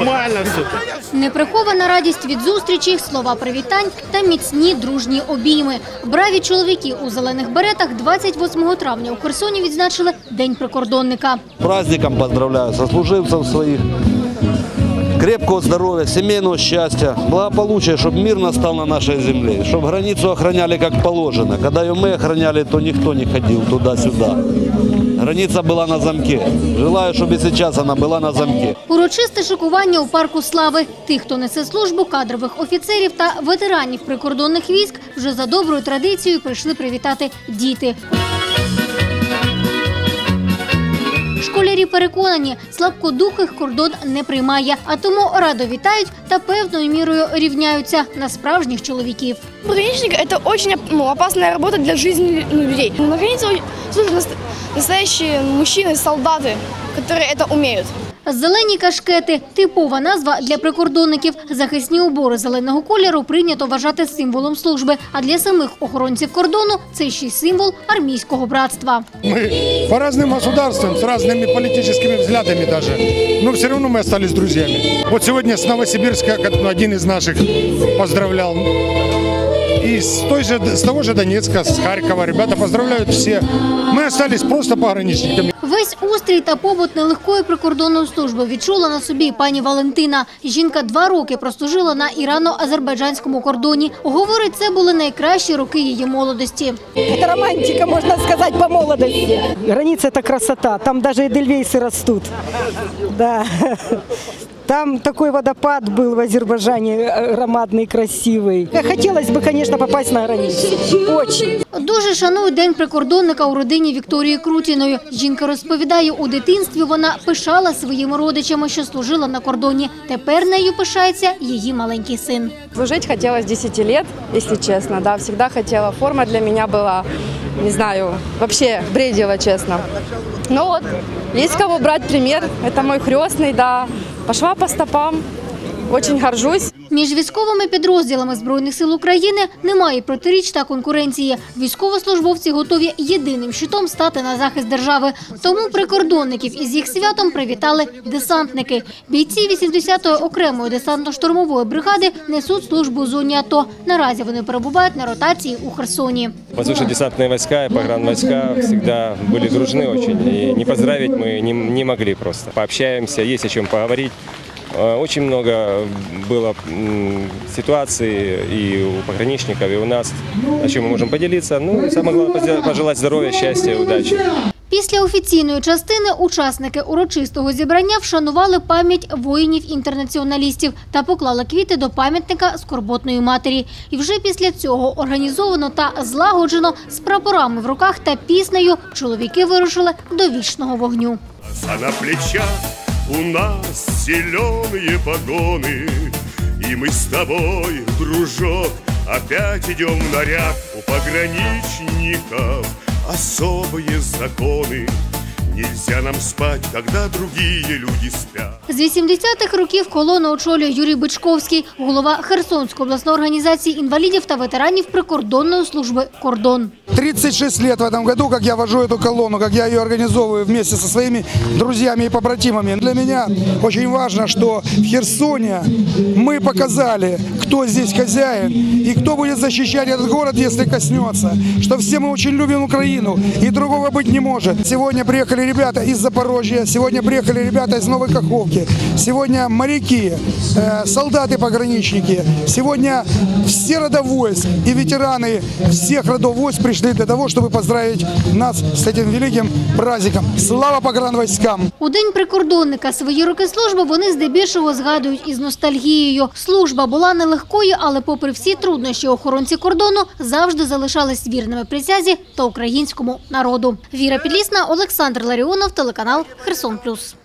Нормально все. Неприхована радість від зустрічі, слова привітань та міцні дружні обійми. Браві чоловіки у зелених беретах 28 травня у Херсоні відзначили День прикордонника. Праздником поздравляю сослуживцев своих. Крепкого здоровья, семейного счастья, благополучия, чтобы мир настал на нашей земле, чтобы границу охраняли как положено. Когда ее мы охраняли, то никто не ходил туда-сюда. Граница была на замке. Желаю, чтобы и сейчас она была на замке. Урочисте шикування у парку слави. Тих, хто несе службу, кадрових офіцерів та ветеранів прикордонних військ, вже за доброю традицією прийшли привітати діти. Школярі переконані, слабкодухих кордон не приймає, а тому радо вітають та певною мірою рівняються на справжніх чоловіків. Пограничник – это очень ну, опасная работа для жизни ну, людей. На границе служат наст- настоящие мужчины, солдаты, которые это умеют. Зелені кашкети – типова назва для прикордонників. Захисні убори зеленого кольору прийнято вважати символом служби, а для самих охоронців кордону це ще й символ армійського братства. Мы по разным государствам, с разными политическими взглядами даже, но все равно мы остались друзьями. Вот сегодня с Новосибирска как один из наших поздравлял. И с, той же, с того же Донецка, с Харькова ребята поздравляют все. Мы остались просто пограничниками. Весь устрій та побут нелегкої прикордонної служби відчула на собі і пані Валентина. Жінка два роки прослужила на ірано-азербайджанському кордоні. Говорить, це були найкращі роки її молодості. Это романтика, можно сказать, по молодости. Граница – это красота. Там даже эдельвейсы растут. Да. Там такой водопад был в Азербайджане, э, громадный, красивый. Хотелось бы, конечно, попасть на границу. Очень. Дуже шанує День прикордонника у родині Вікторії Крутіної. Жінка розповідає, у дитинстві вона пишала своїми родичами, що служила на кордоні. Тепер нею пишається її маленький син. Служить хотелось 10 лет, если честно, да, всегда хотела. Форма для меня была, не знаю, вообще бредила, честно. Но вот, есть кого брать пример, это мой крестный, да, пошла по стопам, очень горжусь. Між військовими підрозділами Збройних сил України немає протиріч та конкуренції. Військовослужбовці готові єдиним щитом стати на захист держави. Тому прикордонників із їх святом привітали десантники. Бійці 80-ї окремої десантно-штурмової бригади несуть службу у зоні АТО. Наразі вони перебувають на ротації у Херсоні. Воздушно-десантные войска и погранвойска всегда были дружны очень. И не поздравить мы не, не могли просто. Пообщаемся, есть о чем поговорить. Э, Очень много было м, ситуаций и у пограничников, и у нас, о чем мы можем поделиться. Ну, и самое главное, позде- пожелать здоровья, счастья, удачи. Після офіційної частини учасники урочистого зібрання вшанували пам'ять воїнів-інтернаціоналістів та поклали квіти до пам'ятника скорботної матері. І вже після цього організовано та злагоджено з прапорами в руках та піснею чоловіки вирушили до вічного вогню. А на плечах у нас зеленые погоны И мы с тобой, дружок, опять идем в наряд У пограничников особые законы Нельзя нам спать, когда другие люди спят З 80-х років колону очолює Юрій Бичковський, голова Херсонської обласної організації інвалідів та ветеранів прикордонної служби «Кордон». 36 лет в этом году, как я вожу эту колонну, как я ее организовываю вместе со своими друзьями и побратимами. Для меня очень важно, что в Херсоне мы показали, кто здесь хозяин и кто будет защищать этот город, если коснется. Что все мы очень любим Украину и другого быть не может. Сегодня приехали ребята из Запорожья, сегодня приехали ребята из Новой Каховки, сегодня моряки, э, солдаты-пограничники, сегодня все рода войск и ветераны всех родов войск пришли для того, чтобы поздравить нас с этим великим праздником. Слава погранвойскам! У день прикордонника свої роки служби вони здебільшого згадують із ностальгією. Служба була нелегкою, але попри всі труднощі охоронці кордону завжди залишались вірними присязі та українському народу. Віра Підлісна, Олександр Ларіонов, телеканал Херсон Плюс.